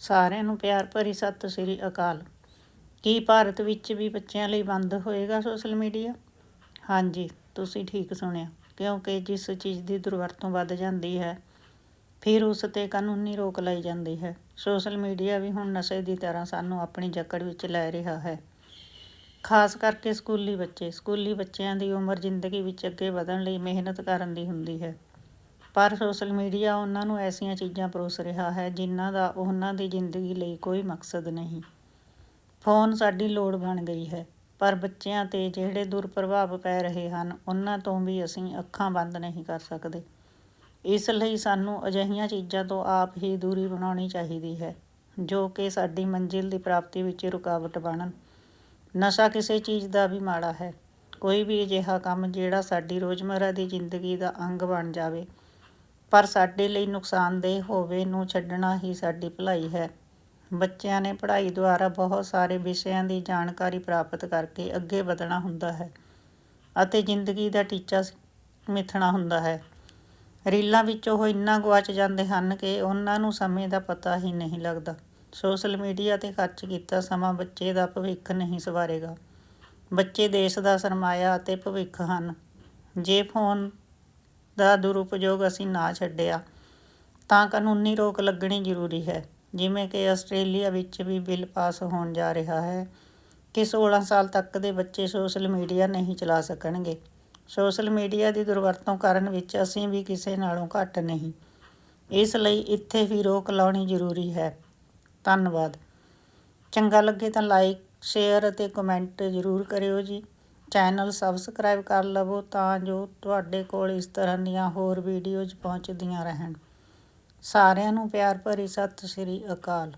ਸਾਰਿਆਂ ਨੂੰ ਪਿਆਰ ਭਰੀ ਸਤਿ ਸ੍ਰੀ ਅਕਾਲ। ਕੀ ਭਾਰਤ ਵਿੱਚ ਵੀ ਬੱਚਿਆਂ ਲਈ ਬੰਦ ਹੋਏਗਾ ਸੋਸ਼ਲ ਮੀਡੀਆ ਹਾਂਜੀ, ਤੁਸੀਂ ਠੀਕ ਸੁਣਿਆ, ਕਿਉਂਕਿ ਜਿਸ ਚੀਜ਼ ਦੀ ਦੁਰਵਰਤੋਂ ਵੱਧ ਜਾਂਦੀ ਹੈ, ਫਿਰ ਉਸ ਤੇ ਕਾਨੂੰਨੀ ਰੋਕ ਲਾਈ ਜਾਂਦੀ ਹੈ। ਸੋਸ਼ਲ ਮੀਡੀਆ ਵੀ ਹੁਣ ਨਸ਼ੇ ਦੀ ਤਰ੍ਹਾਂ ਸਾਨੂੰ ਆਪਣੀ ਜਕੜ ਵਿੱਚ ਲੈ ਰਿਹਾ ਹੈ। ਖਾਸ ਕਰਕੇ ਸਕੂਲੀ ਬੱਚੇ, ਸਕੂਲੀ ਬੱਚਿਆਂ ਦੀ ਉਮਰ ਜ਼ਿੰਦਗੀ ਵਿੱਚ ਅੱਗੇ ਵਧਣ ਲਈ ਮਿਹਨਤ ਕਰਨ ਦੀ ਹੁੰਦੀ ਹੈ। ਪਰ ਸੋਸ਼ਲ ਮੀਡੀਆ ਉਹਨਾਂ ਨੂੰ ਐਸੀਆਂ ਚੀਜ਼ਾਂ ਪਰੋਸ ਰਿਹਾ ਹੈ ਜਿਨ੍ਹਾਂ ਦਾ ਉਹਨਾਂ ਦੀ ਜ਼ਿੰਦਗੀ ਲਈ ਕੋਈ ਮਕਸਦ ਨਹੀਂ। ਫੋਨ ਸਾਡੀ ਲੋੜ ਬਣ ਗਈ ਹੈ, ਪਰ ਬੱਚਿਆਂ ਤੇ ਜਿਹੜੇ ਦੁਰਪ੍ਰਭਾਵ ਪੈ ਰਹੇ ਹਨ, ਉਹਨਾਂ ਤੋਂ ਵੀ ਅਸੀਂ ਅੱਖਾਂ ਬੰਦ ਨਹੀਂ ਕਰ ਸਕਦੇ। ਇਸ ਲਈ ਸਾਨੂੰ ਅਜਿਹੀਆਂ ਚੀਜ਼ਾਂ ਤੋਂ ਆਪ ਹੀ ਦੂਰੀ ਬਣਾਉਣੀ ਚਾਹੀਦੀ ਹੈ, ਜੋ ਕਿ ਸਾਡੀ ਮੰਜ਼ਿਲ ਦੀ ਪ੍ਰਾਪਤੀ ਵਿੱਚ ਰੁਕਾਵਟ ਬਣਨ। ਨਸ਼ਾ ਕਿਸੇ ਚੀਜ਼ ਦਾ ਵੀ ਮਾੜਾ ਹੈ। ਕੋਈ ਵੀ ਅਜਿਹਾ ਕੰਮ ਜਿਹੜਾ ਸਾਡੀ ਰੋਜ਼ਮਰਾ ਦੀ ਜ਼ਿੰਦਗੀ ਦਾ ਅੰਗ ਬਣ ਜਾਵੇ ਪਰ ਸਾਡੇ ਲਈ ਨੁਕਸਾਨਦੇਹ ਹੋਵੇ ਨੂੰ ਛੱਡਣਾ ਹੀ ਸਾਡੀ ਭਲਾਈ ਹੈ। ਬੱਚਿਆਂ ਨੇ ਪੜ੍ਹਾਈ ਦੁਆਰਾ ਬਹੁਤ ਸਾਰੇ ਵਿਸ਼ਿਆਂ ਦੀ ਜਾਣਕਾਰੀ ਪ੍ਰਾਪਤ ਕਰਕੇ ਅੱਗੇ ਵਧਣਾ ਹੁੰਦਾ ਹੈ ਅਤੇ ਜ਼ਿੰਦਗੀ ਦਾ ਟੀਚਾ ਮਿਥਣਾ ਹੁੰਦਾ ਹੈ। ਰੀਲਾਂ ਵਿੱਚ ਉਹ ਇੰਨਾ ਗਵਾਚ ਜਾਂਦੇ ਹਨ ਕਿ ਉਹਨਾਂ ਨੂੰ ਸਮੇਂ ਦਾ ਪਤਾ ਹੀ ਨਹੀਂ ਲੱਗਦਾ। ਸੋਸ਼ਲ ਮੀਡੀਆ ਤੇ ਖਰਚ ਕੀਤਾ ਸਮਾਂ ਬੱਚੇ ਦਾ ਭਵਿੱਖ ਨਹੀਂ ਸਵਾਰੇਗਾ। ਬੱਚੇ ਦੇਸ਼ ਦਾ ਸਰਮਾਇਆ ਅਤੇ ਭਵਿੱਖ ਹਨ। ਜੇ ਫੋਨ ਦਾ ਦੁਰਉਪਯੋਗ ਅਸੀਂ ਨਾ ਛੱਡਿਆ। ਤਾਂ ਕਾਨੂੰਨੀ ਰੋਕ ਲੱਗਣੀ ਜ਼ਰੂਰੀ ਹੈ। ਜਿਵੇਂ ਕਿ ਆਸਟ੍ਰੇਲੀਆ ਵਿੱਚ ਵੀ ਬਿੱਲ ਪਾਸ ਹੋਣ ਜਾ ਰਿਹਾ ਹੈ ਕਿ 16 ਸਾਲ ਤੱਕ ਦੇ ਬੱਚੇ ਸੋਸ਼ਲ ਮੀਡੀਆ ਨਹੀਂ ਚਲਾ ਸਕਣਗੇ। ਸੋਸ਼ਲ ਮੀਡੀਆ ਦੀ ਦੁਰਵਰਤੋਂ ਕਰਨ ਵਿੱਚ ਅਸੀਂ ਵੀ ਕਿਸੇ ਨਾਲੋਂ ਘੱਟ ਨਹੀਂ। ਇਸ ਲਈ ਇੱਥੇ ਵੀ ਰੋਕ ਲਾਉਣੀ ਜ਼ਰੂਰੀ ਹੈ। ਧੰਨਵਾਦ। ਚੰਗਾ ਲੱਗੇ ਤਾਂ ਲਾਈਕ ਸ਼ੇਅਰ ਅਤੇ ਕਮੈਂਟ ਜ਼ਰੂਰ ਕਰਿਓ ਜੀ। ਚੈਨਲ ਸਬਸਕ੍ਰਾਈਬ ਕਰ ਲਵੋ ਤਾਂ ਜੋ ਤੁਹਾਡੇ ਕੋਲ ਇਸ ਤਰ੍ਹਾਂ ਦੀਆਂ ਹੋਰ ਵੀਡੀਓਜ਼ ਪਹੁੰਚਦੀਆਂ ਰਹਿਣ। ਸਾਰਿਆਂ ਨੂੰ ਪਿਆਰ ਭਰੀ ਸਤਿ ਸ੍ਰੀ ਅਕਾਲ।